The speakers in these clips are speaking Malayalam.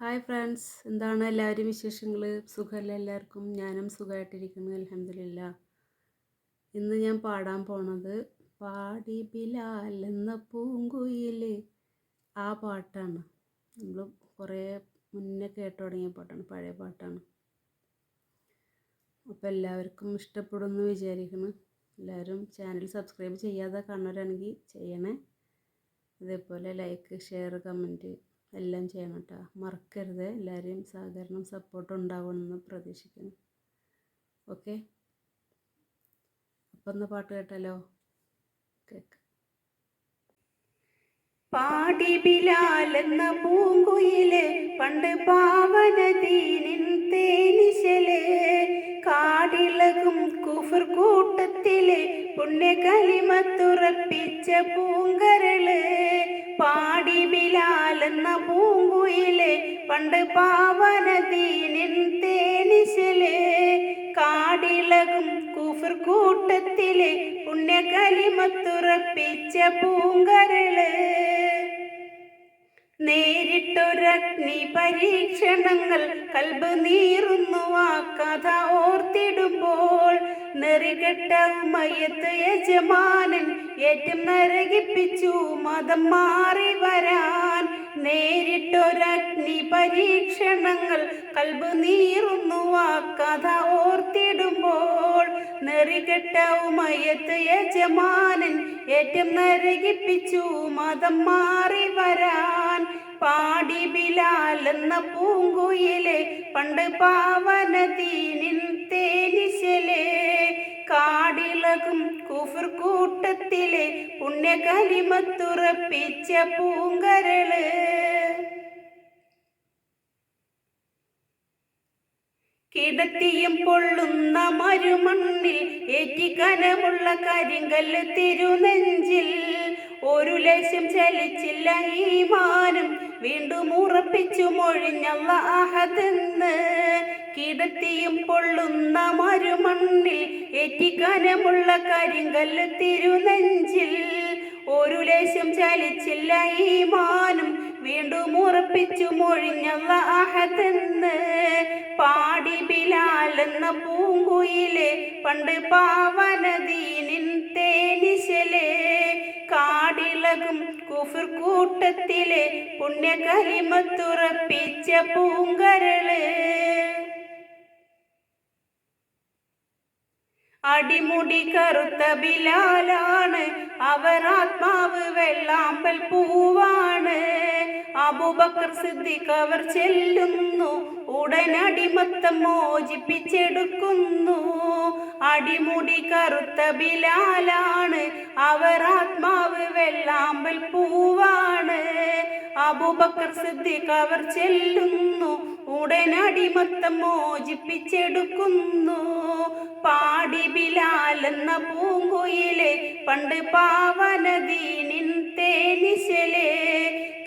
Hi friends. എന്താണ് എല്ലാവരും വിശേഷങ്ങൾ സുഖമല്ല എല്ലാവർക്കും? ഞാനും സുഖമായിട്ടിരിക്കുന്നു അലഹമില്ല ഇന്ന് ഞാൻ പാടാൻ പോണത് പാടി ബിലാൽ എന്ന പൂങ്കുയിൽ ആ പാട്ടാണ്. നമ്മൾ കുറേ മുന്നേ കേട്ടു തുടങ്ങിയ പാട്ടാണ് പഴയ പാട്ടാണ്. അപ്പോൾ എല്ലാവർക്കും ഇഷ്ടപ്പെടുമെന്ന് വിചാരിക്കുന്നു. എല്ലാവരും ചാനൽ സബ്സ്ക്രൈബ് ചെയ്യാതെ കാണുന്നവരാണെങ്കിൽ ചെയ്യണേ. ഇതേപോലെ ലൈക്ക് ഷെയർ കമന്റ് എല്ലാം ചെയ്യണം കേട്ടോ മറക്കരുത്. എല്ലാവരെയും സഹകരണം സപ്പോർട്ട് ഉണ്ടാവുമെന്ന് പ്രതീക്ഷിക്കുന്നു. ഓക്കെ അപ്പം ഒന്ന് പാട്ട് കേട്ടല്ലോ കേൾക്കാം പാടി ബിലാലെന്ന പൂങ്കുയിലെ പണ്ട് പാവനദീനിൻ തേനിശൽ കാടിളകും കുഫർ കൂട്ടത്തിലെ കൂട്ടത്തിൽ പുണ്യകലിമത്തുറപ്പിച്ച പൂങ്കരൾ പാടി വിലാലെന്ന പൂങ്കുയിലെ പണ്ട് പണ്ട് പാവനദീനിൻ തേനിശിലെ. കാടിളകും കുഫർ കൂട്ടത്തിലെ പുണ്യകലിമത്തുറപ്പിച്ച പൂങ്കരൾ. നേരിട്ടൊരഗ്നി പരീക്ഷണങ്ങൾ കൽബ് നീറുന്നു ആ കഥ ഓർത്തിടുമ്പോൾ നെറികെട്ട യജമാനൻ ഏറ്റം നരകിപ്പിച്ചു മതം മാറി വരാൻ. നേരിട്ടൊരഗ്നി പരീക്ഷണങ്ങൾ കൽബ് നീറുന്നു ആ കഥ ഓർത്തിടുമ്പോൾ. നെറികെട്ട ഉമയത്ത് യജമാനൻ ഏറ്റം നരകിപ്പിച്ചു മതം മാറി വരാൻ. പാടി ബിലാൽ എന്ന പൂങ്കുയിലെ പണ്ട് പാവനതീനിൻ തേനിശലെ കാടിളകും കുഫുർ കൂട്ടത്തിലെ പുണ്യകലിമത്തുറപ്പിച്ച പൂങ്കരൾ. കിടത്തിയും പൊള്ളുന്ന മരുമണ്ണിൽ ഏറ്റിക്കനമുള്ള കരിങ്കല്ല് തിരുനെഞ്ചിൽ ഒരു ലക്ഷ്യം ചലിച്ചില്ല ഈ മാനം. വീണ്ടും ഉറപ്പിച്ചു മൊഴിഞ്ഞല്ല അഹതെന്ന് കിടത്തിയും പൊള്ളുന്ന മരുമണ്ണിൽ ഏറ്റിക്കനമുള്ള കരിങ്കല്ല് തിരുനെഞ്ചിൽ. ഒരു ലേശം ചലിച്ചില്ല ഈ മാനം. വീണ്ടും ഉറപ്പിച്ചു മൊഴിഞ്ഞല്ല അഹതെന്ന് പാടി ബിലാൽ എന്ന പൂങ്കുയിലെ പണ്ട് പാവനദീനിൻ തേനിശലെ. കാടിളകും കുഫുർ കൂട്ടത്തിലെ പുണ്യകലിമത്തുറപ്പിച്ച പൂങ്കരൾ. അടിമുടി കറുത്ത ബിലാലാണ് അവർ ആത്മാവ് വെള്ളാമ്പൽ പൂവാണ്. അബുബക്കർ സിദ്ദിഖ് അവർ ചെല്ലുന്നു ഉടനടിമത്തം മോചിപ്പിച്ചെടുക്കുന്നു. അടിമുടി കറുത്ത ബിലാലാണ് അവർ ആത്മാവ് വെള്ളാമ്പൽ പൂവാണ്. അബുബക്കർ സിദ്ദിഖ് അവർ ചെല്ലുന്നു. ഉടനടിമത്തം മോചിപ്പിച്ചെടുക്കുന്നു. പാടി ബിലാൽ എന്ന പൂങ്കുയിലെ പണ്ട് പാവനദീനിൻ തേനിശലെ.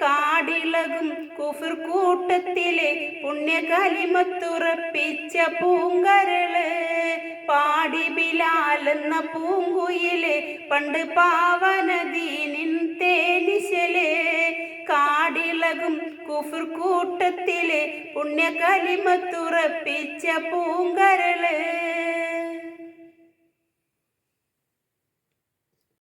കാടിളകും കുഫിർ കൂട്ടത്തിലെ പുണ്യകലിമത്തുറപ്പിച്ച പൂങ്കരൾ. പാടി ബിലാൽ എന്ന പൂങ്കുയിലെ പണ്ട് പാവനദീനിൻ കാടിളകും കുഫർ കൂട്ടത്തിലെ പുണ്യകലിമത്തുറപ്പിച്ച പൂങ്കരൾ.